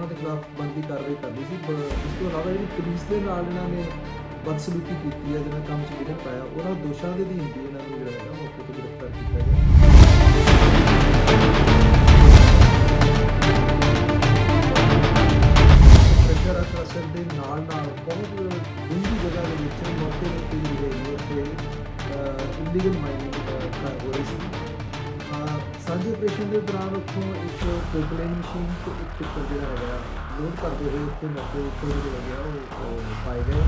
ਸੀ, ਬ- ਇਸ ਤੋਂ ਇਲਾਵਾ ਜਿਹੜੀ ਪੁਲਿਸ ਦੇ ਨਾਲ ਇਹਨਾਂ ਨੇ ਬਦਸਲੂਕੀ ਕੀਤੀ ਹੈ, ਜਿਹਨਾਂ ਕੰਮ 'ਚ ਵਿਘਨ ਪਾਇਆ ਉਹਨਾਂ ਦੋਸ਼ਾਂ ਦੇ ਅਧੀਨ ਵੀ ਇਹਨਾਂ ਨੂੰ ਜਿਹੜਾ ਹੈਗਾ ਮੌਕੇ ਤੋਂ ਗ੍ਰਿਫਤਾਰ ਕੀਤਾ ਗਿਆ। ਪ੍ਰੈਸ਼ਰ ਅਸਰ ਦੇ ਨਾਲ ਨਾਲ ਬਹੁਤ ਡੂੰਘੀ ਜਗ੍ਹਾ ਦੇ ਵਿੱਚ ਮੌਕੇ ਦੇ ਉੱਤੇ ਜਿਹੜੀ ਹੈਗੀ ਉੱਥੇ ਇਲੀਗਲ ਮਾਈਨਿੰਗ ਹੋ ਰਹੀ ਸੀ। ਸਾਂਝੇ ਆਪਰੇਸ਼ਨ ਦੇ ਦੌਰਾਨ ਉੱਥੋਂ ਇੱਕ ਕੋਕਲੇਨ ਮਸ਼ੀਨ ਤੇ ਇੱਕ ਟਿੱਪਰ ਜਿਹੜਾ ਹੈਗਾ ਲੋਡ ਕਰਦੇ ਹੋਏ ਉੱਥੇ ਮੌਕੇ ਉੱਤੇ ਜਿਹੜਾ ਹੈਗਾ ਉਹ ਪਾਏ ਗਏ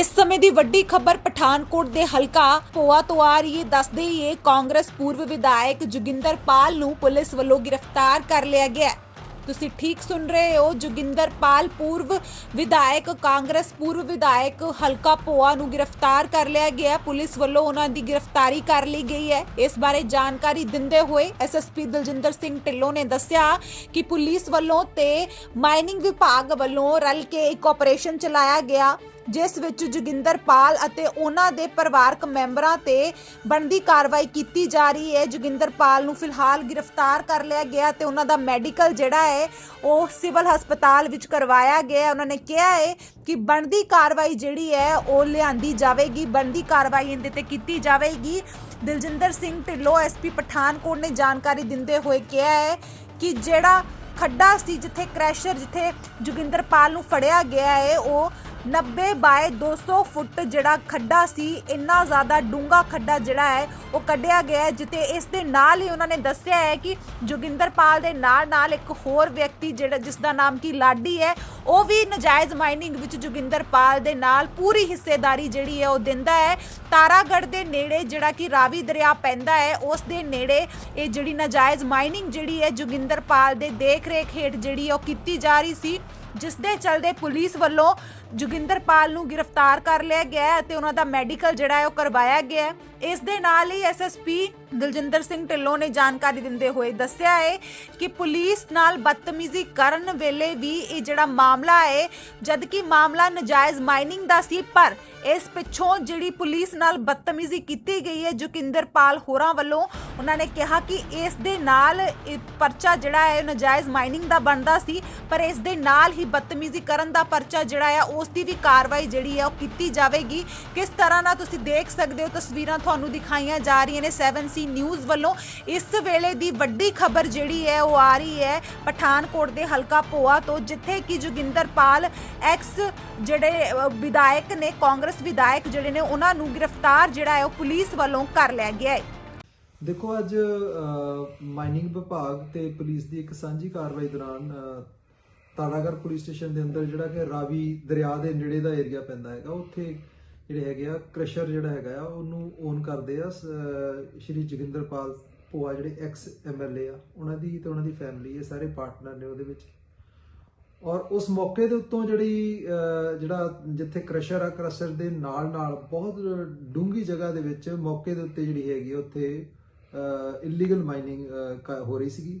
ਇਸ ਸਮੇਂ ਦੀ ਵੱਡੀ ਖਬਰ ਪਠਾਨਕੋਟ ਦੇ ਹਲਕਾ ਪੋਆ ਤੋਂ ਆ ਰਹੀ ਹੈ ਦੱਸਦੇ ਹੀ ਇਹ ਕਾਂਗਰਸ ਪੂਰਵ ਵਿਧਾਇਕ ਜੋਗਿੰਦਰ ਪਾਲ ਨੂੰ ਪੁਲਿਸ ਵੱਲੋਂ ਗ੍ਰਿਫਤਾਰ ਕਰ ਲਿਆ ਗਿਆ ਹੈ। ਤੁਸੀਂ ਠੀਕ ਸੁਣ ਰਹੇ ਹੋ ਜੋਗਿੰਦਰ ਪਾਲ, ਪੂਰਵ ਵਿਧਾਇਕ, ਕਾਂਗਰਸ ਪੂਰਵ ਵਿਧਾਇਕ ਹਲਕਾ ਪੋਆ ਨੂੰ ਗ੍ਰਿਫਤਾਰ ਕਰ ਲਿਆ ਗਿਆ ਪੁਲਿਸ ਵੱਲੋਂ ਉਹਨਾਂ ਦੀ ਗ੍ਰਿਫਤਾਰੀ ਕਰ ਲਈ ਗਈ ਹੈ। ਇਸ ਬਾਰੇ ਜਾਣਕਾਰੀ ਦਿੰਦੇ ਹੋਏ ਐਸਐਸਪੀ ਦਲਜਿੰਦਰ ਸਿੰਘ ਢਿੱਲੋਂ ਨੇ ਦੱਸਿਆ ਕਿ ਪੁਲਿਸ ਵੱਲੋਂ ਤੇ ਮਾਈਨਿੰਗ ਵਿਭਾਗ ਵੱਲੋਂ ਰਲ ਕੇ ਇੱਕ ਆਪਰੇਸ਼ਨ ਚਲਾਇਆ ਗਿਆ। ਜਿਸ ਵਿੱਚ ਜੋਗਿੰਦਰ ਪਾਲ ਅਤੇ ਉਹਨਾਂ ਦੇ ਪਰਿਵਾਰਕ ਮੈਂਬਰਾਂ ਤੇ ਬਣਦੀ ਕਾਰਵਾਈ ਕੀਤੀ ਜਾ ਰਹੀ ਹੈ। ਜੋਗਿੰਦਰ ਪਾਲ ਨੂੰ ਫਿਲਹਾਲ ਗ੍ਰਿਫਤਾਰ ਕਰ ਲਿਆ ਗਿਆ ਤੇ ਉਹਨਾਂ ਦਾ ਮੈਡੀਕਲ ਜਿਹੜਾ ਹੈ, ਉਹ ਸਿਵਲ ਹਸਪਤਾਲ ਵਿੱਚ ਕਰਵਾਇਆ ਗਿਆ ਉਹਨਾਂ ਨੇ ਕਿਹਾ ਹੈ ਕਿ ਬਣਦੀ ਕਾਰਵਾਈ ਜਿਹੜੀ ਹੈ, ਉਹ ਲਿਆਂਦੀ ਜਾਵੇਗੀ, ਬਣਦੀ ਕਾਰਵਾਈ ਇਹਦੇ ਤੇ ਕੀਤੀ ਜਾਵੇਗੀ। ਦਿਲਜਿੰਦਰ ਸਿੰਘ ਢਿੱਲੋਂ ਐਸਪੀ ਪਠਾਨਕੋਟ ਨੇ ਜਾਣਕਾਰੀ ਦਿੰਦੇ ਹੋਏ ਕਿਹਾ ਹੈ ਕਿ ਜਿਹੜਾ ਖੱਡਾ ਸੀ, ਜਿੱਥੇ ਕ੍ਰੈਸ਼ਰ ਜਿੱਥੇ ਜੋਗਿੰਦਰ ਪਾਲ ਨੂੰ ਫੜਿਆ ਗਿਆ ਹੈ, ਉਹ 90 ਬਾਏ 200 ਫੁੱਟ ਜਿਹੜਾ ਖੱਡਾ ਸੀ, ਇੰਨਾ ਜ਼ਿਆਦਾ ਡੂੰਘਾ ਖੱਡਾ ਜਿਹੜਾ ਹੈ, ਉਹ ਕੱਢਿਆ ਗਿਆ ਹੈ ਜਿੱਤੇ ਇਸ ਦੇ ਨਾਲ ਹੀ ਉਹਨਾਂ ਨੇ ਦੱਸਿਆ ਹੈ ਕਿ ਜੋਗਿੰਦਰਪਾਲ ਦੇ ਨਾਲ ਨਾਲ ਇੱਕ ਹੋਰ ਵਿਅਕਤੀ ਜਿਹੜਾ, ਜਿਸ ਦਾ ਨਾਮ ਕੀ ਲਾਡੀ ਹੈ, ਉਹ ਵੀ ਨਜਾਇਜ਼ ਮਾਈਨਿੰਗ ਵਿੱਚ ਜੋਗਿੰਦਰਪਾਲ ਦੇ ਨਾਲ ਪੂਰੀ ਹਿੱਸੇਦਾਰੀ ਜਿਹੜੀ ਹੈ, ਉਹ ਦਿੰਦਾ ਹੈ। ਤਾਰਾਗੜ੍ਹ ਦੇ ਨੇੜੇ ਜਿਹੜਾ ਕਿ ਰਾਵੀ ਦਰਿਆ ਪੈਂਦਾ ਹੈ, ਉਸ ਦੇ ਨੇੜੇ ਇਹ ਜਿਹੜੀ ਨਜਾਇਜ਼ ਮਾਈਨਿੰਗ ਜਿਹੜੀ ਹੈ, ਜੋਗਿੰਦਰ ਪਾਲ ਦੇ ਦੇਖ ਰੇਖ ਹੇਠ ਜਿਹੜੀ ਉਹ ਕੀਤੀ ਜਾ ਰਹੀ ਸੀ। ਜਿਸ ਦੇ ਚਲਦੇ ਪੁਲਿਸ ਵੱਲੋਂ ਜੋਗਿੰਦਰ ਪਾਲ ਨੂੰ ਗ੍ਰਿਫਤਾਰ ਕਰ ਲਿਆ ਗਿਆ ਹੈ ਅਤੇ ਉਹਨਾਂ ਦਾ ਮੈਡੀਕਲ ਜਿਹੜਾ ਹੈ ਉਹ ਕਰਵਾਇਆ ਗਿਆ ਹੈ। ਇਸ ਦੇ ਨਾਲ ਹੀ ਐਸਐਸਪੀ ਦਲਜਿੰਦਰ ਸਿੰਘ ਢਿੱਲੋਂ ਨੇ ਜਾਣਕਾਰੀ ਦਿੰਦੇ ਹੋਏ ਦੱਸਿਆ ਹੈ ਕਿ ਪੁਲਿਸ ਨਾਲ ਬਦਤਮੀਜ਼ੀ ਕਰਨ ਵੇਲੇ ਵੀ ਇਹ ਜਿਹੜਾ ਮਾਮਲਾ ਹੈ, ਜਦਕਿ ਮਾਮਲਾ ਨਜਾਇਜ਼ ਮਾਈਨਿੰਗ ਦਾ ਸੀ, ਪਰ ਇਸ ਪਿੱਛੋਂ ਜਿਹੜੀ ਪੁਲਿਸ ਨਾਲ ਬਦਤਮੀਜ਼ੀ ਕੀਤੀ ਗਈ ਹੈ ਜੋਗਿੰਦਰ ਪਾਲ ਹੋਰਾਂ ਵੱਲੋਂ ਉਹਨਾਂ ਨੇ ਕਿਹਾ ਕਿ ਇਸ ਦੇ ਨਾਲ ਇਹ ਪਰਚਾ ਜਿਹੜਾ ਹੈ ਨਜਾਇਜ਼ ਮਾਈਨਿੰਗ ਦਾ ਬਣਦਾ ਸੀ, ਪਰ ਇਸ ਦੇ ਨਾਲ ਹੀ ਬਦਤਮੀਜ਼ੀ ਕਰਨ ਦਾ ਪਰਚਾ ਜਿਹੜਾ ਹੈ, ਉਸ ਦੀ ਵੀ ਕਾਰਵਾਈ ਜਿਹੜੀ ਹੈ, ਉਹ ਕੀਤੀ ਜਾਵੇਗੀ। ਕਿਸ ਤਰ੍ਹਾਂ ਨਾਲ ਤੁਸੀਂ ਦੇਖ ਸਕਦੇ ਹੋ ਤਸਵੀਰਾਂ ਤੁਹਾਨੂੰ ਦਿਖਾਈਆਂ ਜਾ ਰਹੀਆਂ ਨੇ 7C ਨਿਊਜ਼ ਵੱਲੋਂ। ਇਸ ਵੇਲੇ ਦੀ ਵੱਡੀ ਖਬਰ ਜਿਹੜੀ ਹੈ ਉਹ ਆ ਰਹੀ ਹੈ ਪਠਾਨਕੋਟ ਦੇ ਹਲਕਾ ਪੋਆ ਤੋਂ ਜਿੱਥੇ ਕਿ ਜੋਗਿੰਦਰ ਐਕਸ ਜਿਹੜੇ ਵਿਧਾਇਕ ਨੇ ਕਾਂਗਰਸ ਵਿਧਾਇਕ ਜਿਹੜੇ ਨੇ ਉਹਨਾਂ ਨੂੰ ਗ੍ਰਿਫਤਾਰ ਜਿਹੜਾ ਹੈ ਉਹ ਪੁਲਿਸ ਵੱਲੋਂ ਕਰ ਲਿਆ ਗਿਆ ਹੈ। ਦੇਖੋ ਅੱਜ ਮਾਈਨਿੰਗ ਵਿਭਾਗ ਤੇ ਪੁਲਿਸ ਦੀ ਇੱਕ ਸਾਂਝੀ ਕਾਰਵਾਈ ਦੌਰਾਨ ਅਹ, ਪੁਲਿਸ ਸਟੇਸ਼ਨ ਦੇ ਅੰਦਰ ਜਿਹੜਾ ਕਿ ਰਾਵੀ ਦਰਿਆ ਦੇ ਨੇੜੇ ਦਾ ਏਰੀਆ ਪੈਂਦਾ ਹੈਗਾ ਉੱਥੇ ਜਿਹੜੇ ਹੈਗੇ ਆ ਕ੍ਰਸ਼ਰ ਜਿਹੜਾ ਹੈਗਾ ਆ ਉਹਨੂੰ ਓਨ ਕਰਦੇ ਆ ਸ- ਸ਼੍ਰੀ ਜੋਗਿੰਦਰਪਾਲ ਭੋਆ ਜਿਹੜੇ ਐਕਸ ਐਮਐਲਏ ਆ ਉਹਨਾਂ ਦੀ ਤੇ ਉਹਨਾਂ ਦੀ ਫੈਮਿਲੀ ਇਹ ਸਾਰੇ ਪਾਰਟਨਰ ਨੇ ਉਹਦੇ ਵਿੱਚ। ਔਰ ਉਸ ਮੌਕੇ ਦੇ ਉੱਤੋਂ ਜਿਹੜੀ ਜਿਹੜਾ ਜਿੱਥੇ ਕ੍ਰਸ਼ਰ ਆ ਕ੍ਰਸ਼ਰ ਦੇ ਨਾਲ ਨਾਲ ਬਹੁਤ ਡੂੰਗੀ ਜਗ੍ਹਾ ਦੇ ਵਿੱਚ ਮੌਕੇ ਦੇ ਉੱਤੇ ਜਿਹੜੀ ਹੈਗੀ ਆ, ਉੱਥੇ ਇਲੀਗਲ ਮਾਈਨਿੰਗ ਹੋ ਰਹੀ ਸੀਗੀ।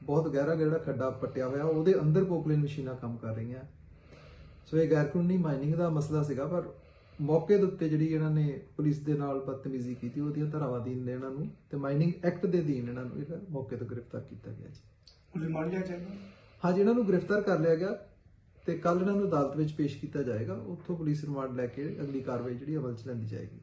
ਬਹੁਤ ਗਹਿਰਾ ਜਿਹੜਾ ਖੱਡਾ ਪੱਟਿਆ ਹੋਇਆ ਉਹਦੇ ਅੰਦਰ ਪੋਕਲੇਨ ਮਸ਼ੀਨਾਂ ਕੰਮ ਕਰ ਰਹੀਆਂ। ਸੋ ਇਹ ਗੈਰ ਕਾਨੂੰਨੀ ਮਾਈਨਿੰਗ ਦਾ ਮਸਲਾ ਸੀਗਾ ਪਰ ਮੌਕੇ ਦੇ ਉੱਤੇ ਜਿਹੜੀ ਇਹਨਾਂ ਨੇ ਪੁਲਿਸ ਦੇ ਨਾਲ ਬਦਤਮੀਜ਼ੀ ਕੀਤੀ ਉਹਦੀਆਂ ਧਾਰਾਵਾਂ ਅਧੀਨ ਨੇ ਇਹਨਾਂ ਨੂੰ ਤੇ ਮਾਈਨਿੰਗ ਐਕਟ ਦੇ ਅਧੀਨ ਇਹਨਾਂ ਨੂੰ ਜਿਹੜਾ ਮੌਕੇ ਤੋਂ ਗ੍ਰਿਫਤਾਰ ਕੀਤਾ ਗਿਆ ਜੀ। ਰਿਮਾਂਡ ਲਿਆ ਜਾਏਗਾ? ਹਾਂਜੀ ਇਹਨਾਂ ਨੂੰ ਗ੍ਰਿਫਤਾਰ ਕਰ ਲਿਆ ਗਿਆ ਤੇ ਕੱਲ ਇਹਨਾਂ ਨੂੰ ਅਦਾਲਤ ਵਿੱਚ ਪੇਸ਼ ਕੀਤਾ ਜਾਏਗਾ। ਉੱਥੋਂ ਪੁਲਿਸ ਰਿਮਾਂਡ ਲੈ ਕੇ ਅਗਲੀ ਕਾਰਵਾਈ ਜਿਹੜੀ ਅਮਲ 'ਚ ਲੈਂਦੀ ਜਾਏਗੀ।